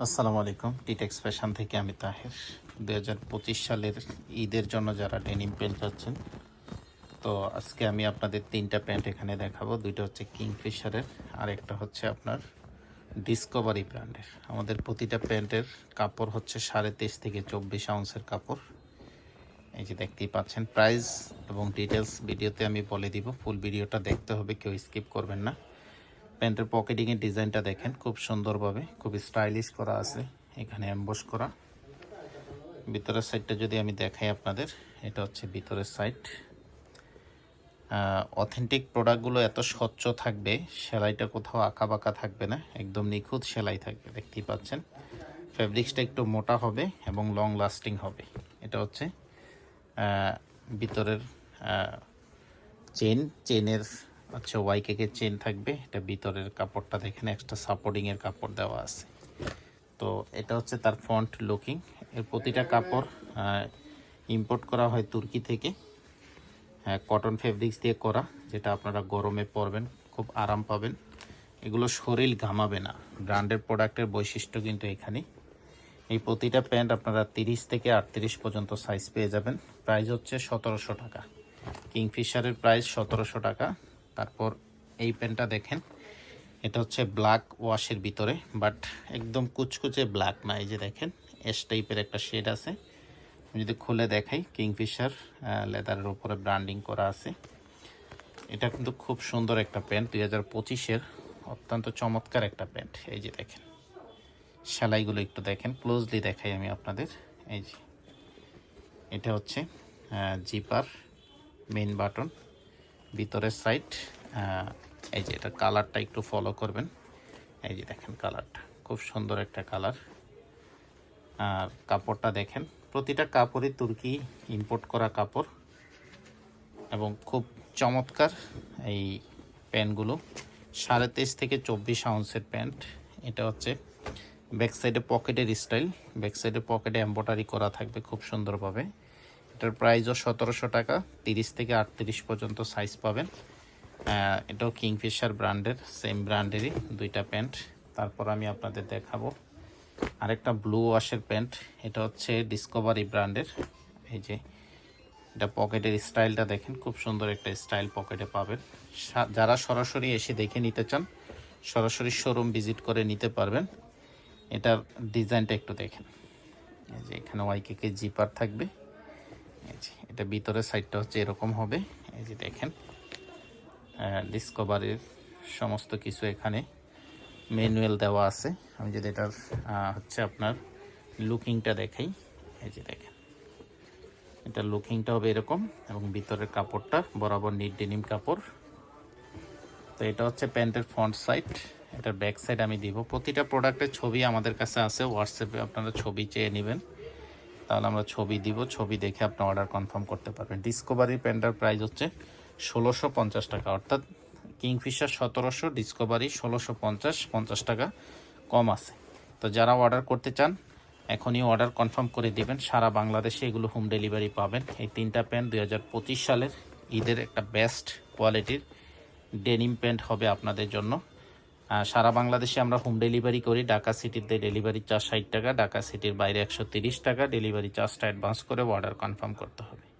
আসসালামু আলাইকুম টিটেক্স ফ্যাশন থেকে আমি তাহের। দু হাজার পঁচিশ সালের ঈদের জন্য যারা ডেনিম প্যান্ট চাচ্ছেন তো আজকে আমি আপনাদের তিনটা প্যান্ট এখানে দেখাবো। দুইটা হচ্ছে কিংফিশারের আর একটা হচ্ছে আপনার ডিসকভারি ব্র্যান্ডের আমাদের প্রতিটা প্যান্টের কাপড় হচ্ছে সাড়ে তেইশ থেকে চব্বিশ আউন্সের কাপড়। এই যে দেখতেই পাচ্ছেন প্রাইস এবং ডিটেলস ভিডিওতে আমি বলে দিব। ফুল ভিডিওটা দেখতে হবে, কেউ স্কিপ করবেন না। প্যান্টের পকেটিংয়ের ডিজাইনটা দেখেন, খুব সুন্দরভাবে খুব স্টাইলিশ করা আছে, এখানে অ্যাম্বস করা। ভিতরের সাইডটা যদি আমি দেখাই আপনাদের, এটা হচ্ছে ভিতরের সাইড অথেন্টিক প্রোডাক্টগুলো এত স্বচ্ছ থাকবে, সেলাইটা কোথাও আঁকা বাঁকা থাকবে না, একদম নিখুঁত সেলাই থাকবে, দেখতেই পাচ্ছেন। ফেব্রিক্সটা একটু মোটা হবে এবং লং লাস্টিং হবে। এটা হচ্ছে ভিতরের চেন চেনের আচ্ছা ওয়াই কেকের চেন থাকবে? এটা ভিতরের কাপড়টা দেখেন এক্সট্রা সাপোর্টিংয়ের কাপড় দেওয়া আছে। তো এটা হচ্ছে তার ফ্রন্ট লুকিং এর প্রতিটা কাপড় ইম্পোর্ট করা হয় তুর্কি থেকে। হ্যাঁ কটন ফেব্রিক্স দিয়ে করা, যেটা আপনারা গরমে পরবেন, খুব আরাম পাবেন। এগুলো শরীর ঘামাবে না। ব্র্যান্ডের প্রোডাক্টের বৈশিষ্ট্য কিন্তু এখানে। এই প্রতিটা প্যান্ট আপনারা তিরিশ থেকে আটত্রিশ পর্যন্ত সাইজ পেয়ে যাবেন। প্রাইস হচ্ছে সতেরোশো টাকা। কিংফিশারের প্রাইস সতেরোশো টাকা। তারপর এই প্যান্টটা দেখেন। এটা হচ্ছে ব্ল্যাক ওয়াশের ভিতরে, বাট একদম কুচকুচে ব্ল্যাক না, এই যে দেখেন, এস টাইপের একটা শেড আছে। আমি যদি খুলে দেখাই, কিংফিশার লেদারের উপরে ব্র্যান্ডিং করা আছে। এটা কিন্তু খুব সুন্দর একটা প্যান্ট দুই হাজার পঁচিশের অত্যন্ত চমৎকার একটা প্যান্ট এই যে দেখেন। সেলাইগুলো একটু দেখেন, ক্লোজলি দেখাই আমি আপনাদের, এই যে। এটা হচ্ছে জিপার মেন বাটন। ভিতরের সাইড এই যে এটা কালারটা একটু ফলো করবেন। এই যে দেখেন কালারটা খুব সুন্দর একটা কালার আর কাপড়টা দেখেন, প্রতিটা কাপড়ই তুর্কি ইম্পোর্ট করা কাপড় এবং খুব চমৎকার এই প্যান্টগুলো। সাড়ে তেইশ থেকে চব্বিশ আউন্সের প্যান্ট। এটা হচ্ছে ব্যাক সাইডে পকেটের স্টাইল ব্যাক সাইডে পকেটে এম্ব্রয়ডারি করা থাকবে খুব সুন্দরভাবে। এটার প্রাইসও সতেরোশো টাকা, তিরিশ থেকে আটত্রিশ পর্যন্ত সাইজ পাবেন। এটাও কিংফিশার ব্র্যান্ডের সেম ব্র্যান্ডেরই দুইটা প্যান্ট তারপর আমি আপনাদের দেখাবো আরেকটা ব্লু ওয়াশের প্যান্ট এটা হচ্ছে ডিসকভারি ব্র্যান্ডের এই যে, এটা পকেটের স্টাইলটা দেখেন, খুব সুন্দর একটা স্টাইল পকেটে পাবেন। যারা সরাসরি এসে দেখে নিতে চান, সরাসরি শোরুম ভিজিট করে নিতে পারবেন। এটার ডিজাইনটা একটু দেখেন। এই যে, এখানে ওয়াইকেকে জিপার থাকবে। এটা ভিতরের সাইডটা হচ্ছে এরকম হবে। এই যে দেখেন ডিসকভারির সমস্ত কিছু এখানে ম্যানুয়াল দেওয়া আছে। আমি যদি এটার হচ্ছে আপনার লুকিংটা দেখাই, এই যে দেখেন, এটা লুকিংটা হবে এরকম এবং ভিতরের কাপড়টা বরাবর নিট ডেনিম কাপড়। তো এটা হচ্ছে প্যান্টের ফ্রন্ট সাইড এটার ব্যাক সাইড আমি দিব। প্রতিটা প্রোডাক্টের ছবি আমাদের কাছে আছে হোয়াটসঅ্যাপে আপনারা ছবি চেয়ে নেবেন। তাহলে আমরা ছবি দিব। ছবি দেখে আপনি অর্ডার কনফার্ম করতে পারবেন। ডিসকভারি প্যান্টার প্রাইস হচ্ছে ষোলোশো পঞ্চাশ টাকা। অর্থাৎ কিংফিশার সতেরোশো ডিসকভারি ষোলোশো পঞ্চাশ পঞ্চাশ টাকা কম আছে। তো যারা অর্ডার করতে চান, এখনই অর্ডার কনফার্ম করে দিবেন। সারা বাংলাদেশে এগুলো হোম ডেলিভারি পাবেন। এই তিনটা প্যান্ট দুই হাজার পঁচিশ সালের ঈদের একটা বেস্ট কোয়ালিটির ডেনিম প্যান্ট হবে আপনাদের জন্য। সারা বাংলাদেশে আমরা হোম ডেলিভারি করি। ঢাকা সিটিতে ডেলিভারি চার্জ ষাট টাকা, ঢাকা সিটির বাইরে একশো তিরিশ টাকা। ডেলিভারি চার্জটা অ্যাডভান্স করে অর্ডার কনফার্ম করতে হবে।